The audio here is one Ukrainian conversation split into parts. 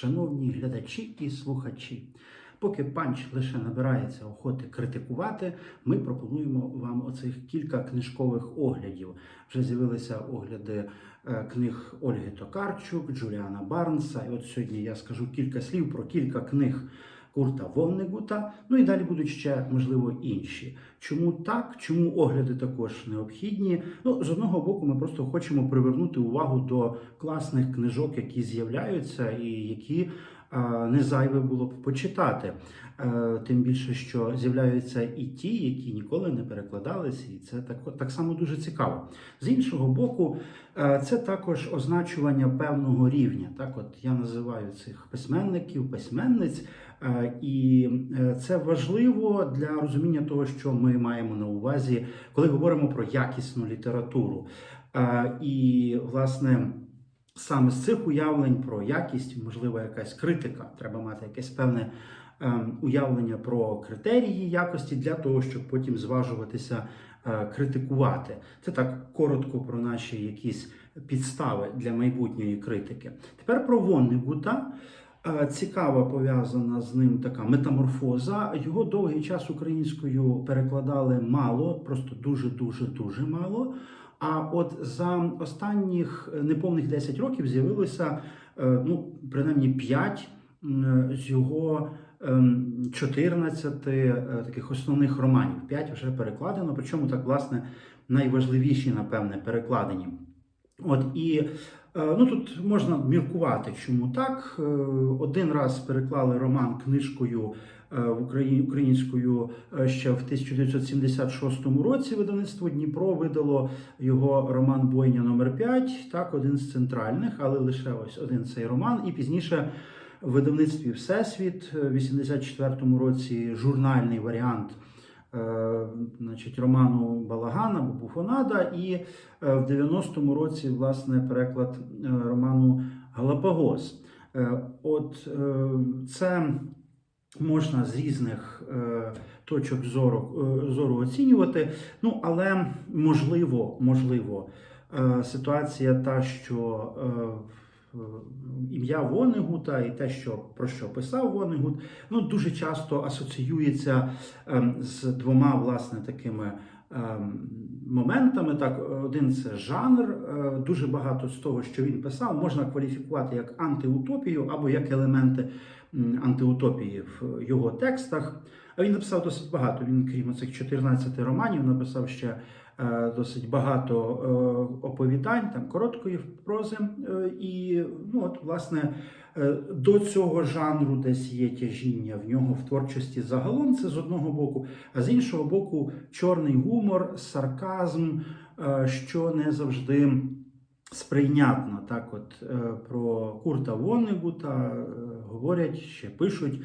Шановні глядачі і слухачі, поки панч лише набирається охоти критикувати, ми пропонуємо вам оцих кілька книжкових оглядів. Вже з'явилися огляди е, книг Ольги Токарчук, Джуліана Барнса. І от сьогодні я скажу кілька слів про кілька книг. Курта Воннегута, ну і далі будуть ще, можливо, інші. Чому так? Чому огляди також необхідні? Ну, з одного боку, ми просто хочемо привернути увагу до класних книжок, які з'являються, і які не зайве було б почитати. Е, Тим більше, що з'являються і ті, які ніколи не перекладалися, і це так, так само дуже цікаво. З іншого боку, е, це також означування певного рівня. Так, от я називаю цих письменників, письменниць. Е, І е, це важливо для розуміння того, що ми маємо на увазі, коли говоримо про якісну літературу. Е, І, власне, саме з цих уявлень про якість, можливо, якась критика, треба мати якесь певне е, уявлення про критерії якості для того, щоб потім зважуватися е, критикувати. Це так коротко про наші якісь підстави для майбутньої критики. Тепер про Воннегута. Е, Цікава пов'язана з ним така метаморфоза. Його довгий час українською перекладали мало, просто дуже, дуже, дуже мало. А от за останніх е, неповних 10 років з'явилося е, ну, принаймні 5 з його ем, 14 е, таких основних романів. 5 вже перекладено, причому так, власне, найважливіші, напевне, перекладені. От і е, ну тут можна міркувати, чому так. Е, Один раз переклали роман книжкою е, українською е, ще в 1976 році. Видавництво Дніпро видало його роман Бойня номер 5 так, один з центральних, але лише ось один цей роман. І пізніше в видавництві Всесвіт е, в 84 році журнальний варіант. е, Значить, роману Балагана Буфонада, і е, в 90-му році власне переклад е, роману Галапагос. Е, От е, це можна з різних е, точок зору, е, зору оцінювати. Ну, але можливо, можливо, е, ситуація та, що е, ім'я Вонегута і те, що про що писав Вонегут, ну дуже часто асоціюється ем, з двома власне такими ем, моментами. Так, один це жанр. Е, Дуже багато з того, що він писав, можна кваліфікувати як антиутопію або як елементи антиутопії в його текстах. Він написав досить багато. Він, крім цих 14 романів, написав ще е, досить багато е, оповідань, там короткої прози. Е, І ну, от, власне, до цього жанру десь є тяжіння в нього в творчості загалом. Це з одного боку, а з іншого боку, чорний гумор, сарказм, що не завжди. Сприйнятно так, от е, про Курта Воннегута е, говорять ще пишуть,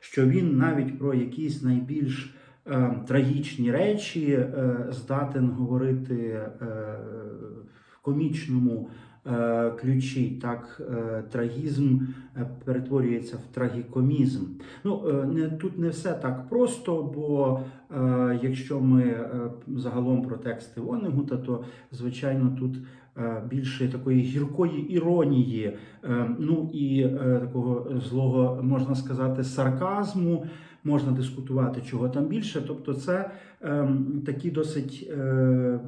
що він навіть про якісь найбільш е, трагічні речі здатен говорити в комічному ключі. Так, трагізм перетворюється в трагікомізм. Ну, не, тут не все так просто, бо якщо ми загалом про тексти Воннегута, то звичайно тут більше такої гіркої іронії, е, ну і е, такого злого, можна сказати, сарказму. Можна дискутувати, чого там більше. Тобто, це е, такі досить е,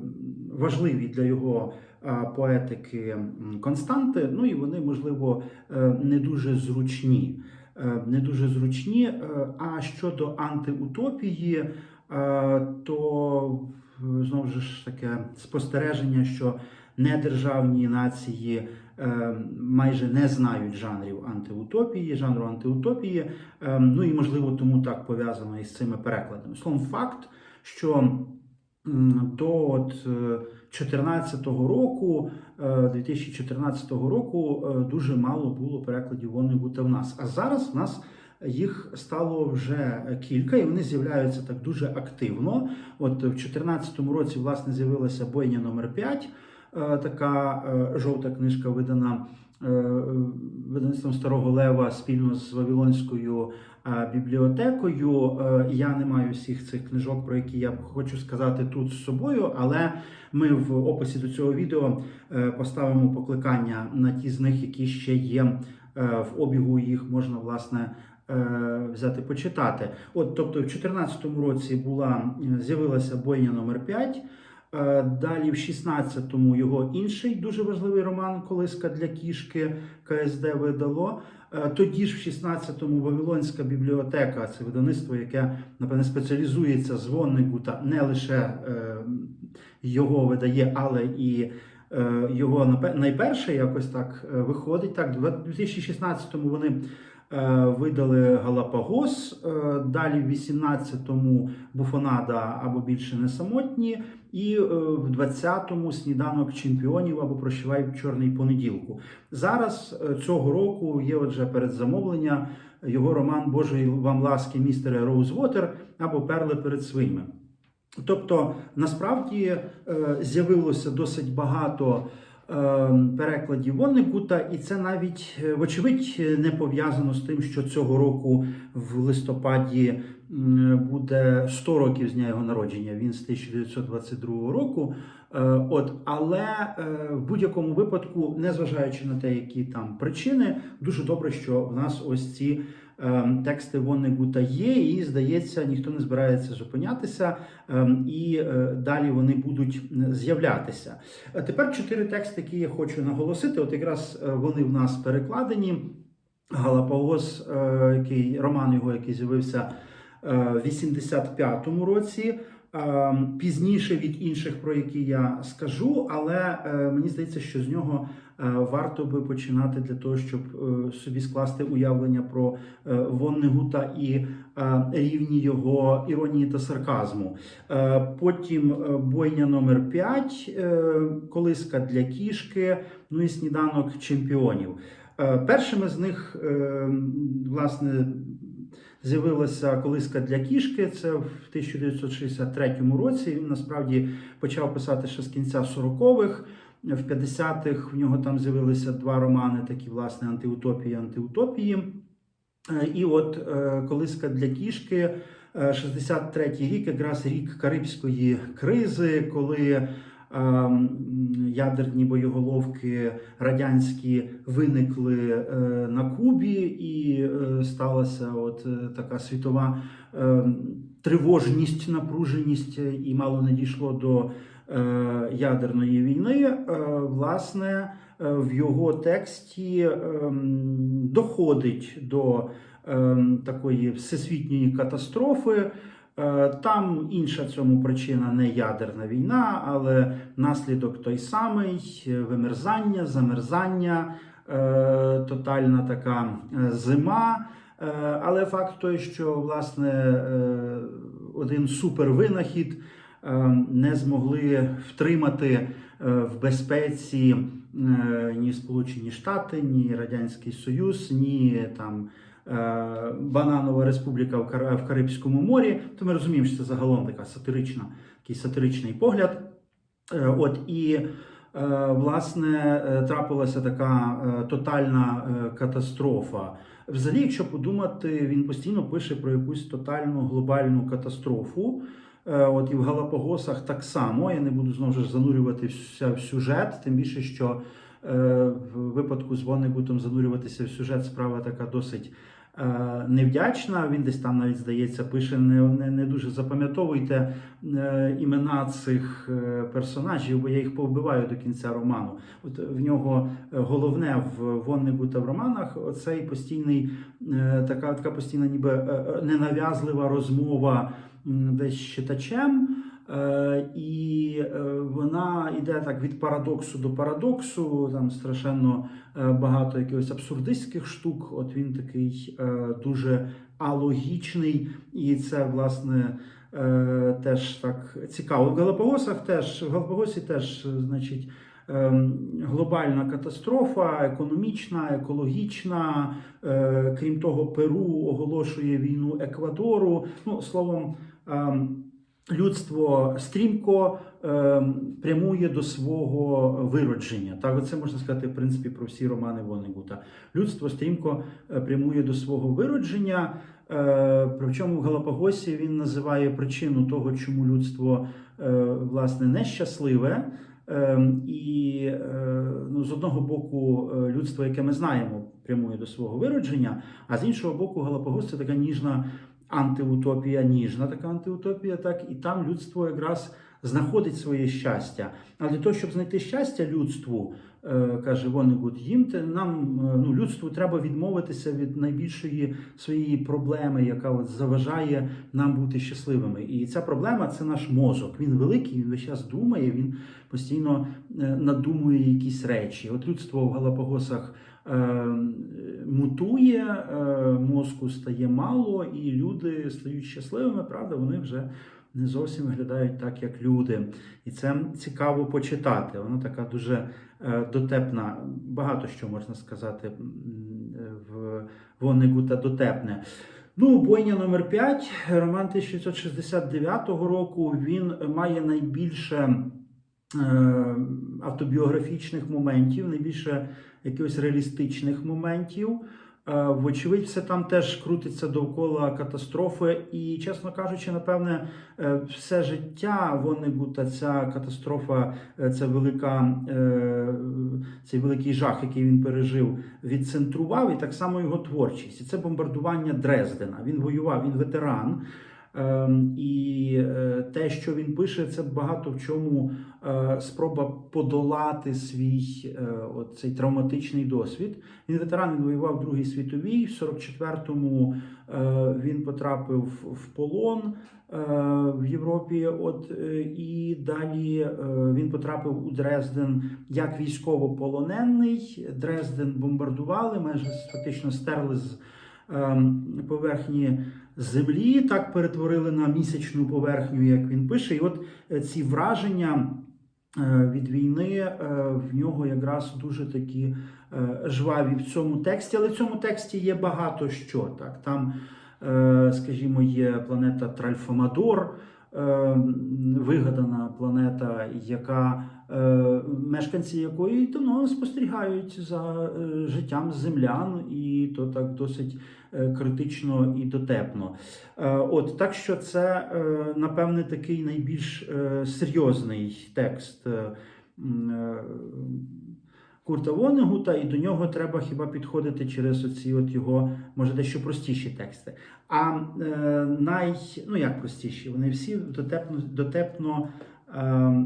важливі для його е, поетики константи. Ну і вони, можливо, е, не дуже зручні. Е, не дуже зручні. Е, А щодо антиутопії, е, то е, знову ж таке спостереження, що недержавні нації е, майже не знають жанрів антиутопії, жанру антиутопії. Е, Ну і можливо тому так пов'язано із цими перекладами. Словом, факт, що до от, е, 14-го року, е, 2014 року, е, дуже мало було перекладів Воннегута в нас. А зараз в нас їх стало вже кілька, і вони з'являються так дуже активно. От в 2014 році, власне, з'явилася бойня номер 5 е, така е, жовта книжка, видана е, видавництвом Старого Лева спільно з Вавилонською е, бібліотекою. Е, Я не маю всіх цих книжок, про які я хочу сказати тут з собою, але ми в описі до цього відео е, поставимо покликання на ті з них, які ще є е, в обігу їх можна власне. е, Взяти почитати. От, тобто, в 2014 році була е, з'явилася бойня номер 5 Е, Далі в 16-му його інший дуже важливий роман Колиска для кішки КСД видало. Е, Тоді ж в 16-му Вавилонська бібліотека, це видавництво, яке напевне спеціалізується з Воннегута, не лише е, його видає, але і е, його найперше якось так е, виходить. Так, в 2016-му вони е, видали Галапагос, е, далі в 18-му Буфонада або більше не самотні. І е, в 20-му сніданок чемпіонів або прощавай в чорний понеділку. Зараз е, цього року є отже передзамовлення його роман Божої вам ласки містере Роузвотер або Перли перед своїми. Тобто, насправді е, з'явилося досить багато е, перекладів Воннекута, і це навіть, е, вочевидь, не пов'язано з тим, що цього року в листопаді буде 100 років з дня його народження. Він з 1922 року. Е, От, але е, в будь-якому випадку, незважаючи на те, які там причини, дуже добре, що в нас ось ці е, тексти Воннегута є, і здається, ніхто не збирається зупинятися, е, і е, далі вони будуть з'являтися. Е, Тепер чотири тексти, які я хочу наголосити. От якраз е, вони в нас перекладені. Галапагос, який роман його, який з'явився в 85-му році. Е, Пізніше від інших, про які я скажу, але е, мені здається, що з нього е, варто би починати для того, щоб е, собі скласти уявлення про Воннегута і рівні його іронії та сарказму. Потім бойня номер 5 колиска для кішки, ну і сніданок чемпіонів. Першими з них, е, власне, з'явилася колиска для кішки. Це в 1963 році. Він насправді почав писати ще з кінця 40-х. В 50-х в нього там з'явилися два романи, такі власне антиутопії, антиутопії. Е, І от е, колиска для кішки, е, 63-й рік, якраз рік Карибської кризи, коли ядерні боєголовки радянські виникли е, на Кубі, і е, сталася от е, така світова е, тривожність, напруженість, і мало не дійшло до ядерної війни. Власне, в його тексті ем, доходить до ем, такої всесвітньої катастрофи. Е, Там інша цьому причина не ядерна війна, але наслідок той самий: е, вимерзання, замерзання, е, тотальна така зима. Але факт той, що власне один супервинахід не змогли втримати в безпеці ні Сполучені Штати, ні Радянський Союз, ні там. Е, Бананова республіка в Карибському морі, то ми розуміємо, що це загалом така сатирична, такий сатиричний погляд. Е, От і е, власне трапилася така тотальна катастрофа. Взагалі, якщо подумати, він постійно пише про якусь тотальну глобальну катастрофу. От і в Галапагосах так само. Я не буду знову ж занурюватися в сюжет, тим більше, що в випадку з Воннегутом занурюватися в сюжет справа така досить невдячна. Він десь там навіть здається пише не, не, не дуже запам'ятовуйте е, імена цих е, персонажів, бо я їх повбиваю до кінця роману. От в нього е, головне в Воннегута в романах оцей постійний е, така, така постійна, ніби е, е, ненав'язлива розмова десь з читачем. Е, І е, вона йде так від парадоксу до парадоксу. Там страшенно е, багато якихось абсурдистських штук. От він такий дуже алогічний, і це власне. Теж так цікаво. В Галапагосах теж в Галапагосі теж, значить, глобальна катастрофа, економічна, екологічна. Крім того, Перу оголошує війну Еквадору. Ну, словом, ем, людство стрімко ем, прямує до свого виродження. Так, це можна сказати, в принципі, про всі романи Воннегута. Людство стрімко е, прямує до свого виродження. Е, Причому в Галапагосі він називає причину того, чому людство е, власне нещасливе. Ем, І е, ну, з одного боку, е, людство, яке ми знаємо, прямує до свого виродження. А з іншого боку, Галапагос це така ніжна антиутопія, ніжна така антиутопія, так і там людство якраз знаходить своє щастя. А для того, щоб знайти щастя людству, е, каже Вонегуд, їм нам е, ну, людству треба відмовитися від найбільшої своєї проблеми, яка от заважає нам бути щасливими. І ця проблема це наш мозок. Він великий, він весь час думає, він постійно е, надумує якісь речі. От людство в Галапагосах. Е, Мутує, е, мозку стає мало, і люди стають щасливими. Правда, вони вже не зовсім виглядають так, як люди. І це цікаво почитати. Вона така дуже е, дотепна. Багато що можна сказати е, в Воннегута дотепне. Ну, бойня номер 5 роман 1969 року. Він має найбільше автобіографічних моментів, найбільше якихось реалістичних моментів. Е, Вочевидь, все там теж крутиться довкола катастрофи, і, чесно кажучи, напевне, е, все життя Воннегута ця катастрофа, е, ця велика, е, цей великий жах, який він пережив, відцентрував, і так само його творчість. І це бомбардування Дрездена. Він воював, він ветеран. Ем, І е, те, що він пише, це багато в чому е, спроба подолати свій е, цей травматичний досвід. Він ветеран, він воював в Другій світовій. В 44-му е, він потрапив в полон в Європі. От і далі він потрапив у Дрезден як військовополонений. Дрезден бомбардували, майже фактично стерли з поверхні землі, так перетворили на місячну поверхню, як він пише. І от е, ці враження е, від війни е, в нього якраз дуже такі жваві в цьому тексті. Але в цьому тексті є багато що. Так? Там, скажімо, є планета Тральфамадор. Е, Вигадана планета, яка е, мешканці якої давно спостерігають за е, життям землян, і то так досить е, критично і дотепно. От так що це напевне такий найбільш серйозний текст Курта Вонегута, і до нього треба хіба підходити через оці от його, може, дещо простіші тексти. А е, най, ну як простіші, вони всі дотепно, дотепно е, е,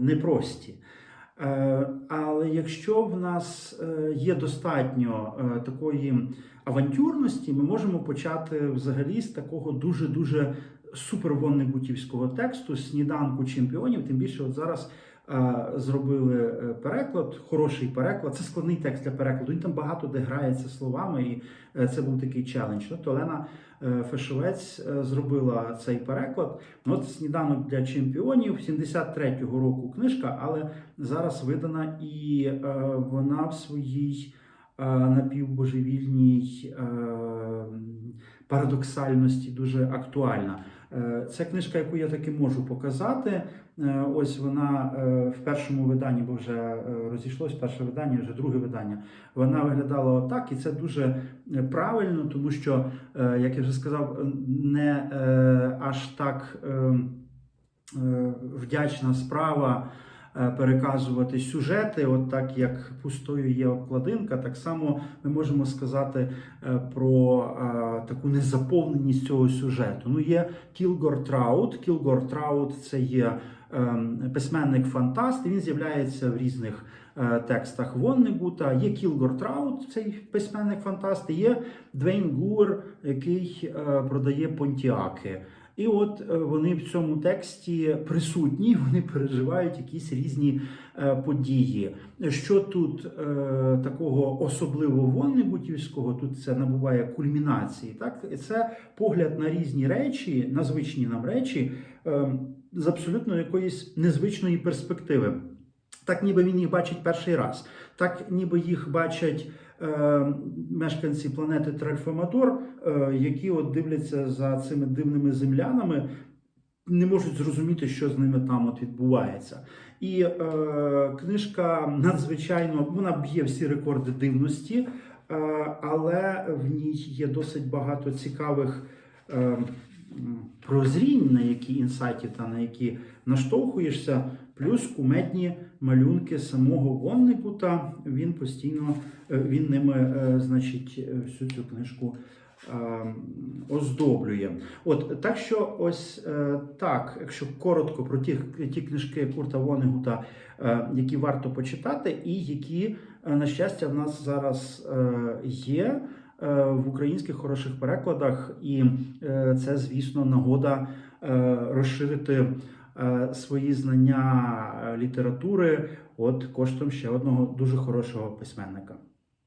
непрості. Е, Але якщо в нас е, є достатньо е, такої авантюрності, ми можемо почати взагалі з такого дуже-дуже супервоннегутівського тексту сніданку чемпіонів. Тим більше, от зараз зробили е, переклад, хороший переклад. Це складний текст для перекладу. Він там багато де грається словами, і е, це був такий челендж. От Олена е, Фешовець е, зробила цей переклад. Ну, От сніданок для чемпіонів 73-го року книжка, але зараз видана і е, вона в своїй е, напівбожевільній е, парадоксальності дуже актуальна. Це книжка, яку я таки можу показати. Е, Ось вона е, в першому виданні, бо вже е, розійшлось перше видання, вже друге видання. Вона виглядала отак, і це дуже правильно, тому що, як я вже сказав, не аж так е, е, вдячна справа переказувати сюжети, от так як пустою є обкладинка, так само ми можемо сказати е, про е, таку незаповненість цього сюжету. Ну, є Кілгор Траут. Кілгор Траут це є ем, письменник-фантаст, він з'являється в різних е, текстах Воннегута. Є Кілгор Траут, цей письменник-фантаст, і є Двейн Гур, який е, продає понтіаки. І от е, вони в цьому тексті присутні, вони переживають якісь різні е, події. Що тут е, такого особливо воннегутівського, тут це набуває кульмінації. Так? Це погляд на різні речі, на звичні нам речі, з абсолютно якоїсь незвичної перспективи. Так, ніби він їх бачить перший раз, так ніби їх бачать мешканці планети Тральфамадор, е, які от дивляться за цими дивними землянами, не можуть зрозуміти, що з ними там от відбувається. І е, книжка надзвичайно вона б'є всі рекорди дивності, е, але в ній є досить багато цікавих. Е, Прозрінь, на які інсайті та на які наштовхуєшся, плюс кумедні малюнки самого Воннекута. Він постійно е, він ними, е, значить, е, всю цю книжку оздоблює. От так що, ось так, якщо коротко про ті, ті книжки Курта Вонегута, які варто почитати, і які, на щастя, в нас зараз є в українських хороших перекладах, і це, звісно, нагода розширити свої знання е, літератури от коштом ще одного дуже хорошого письменника.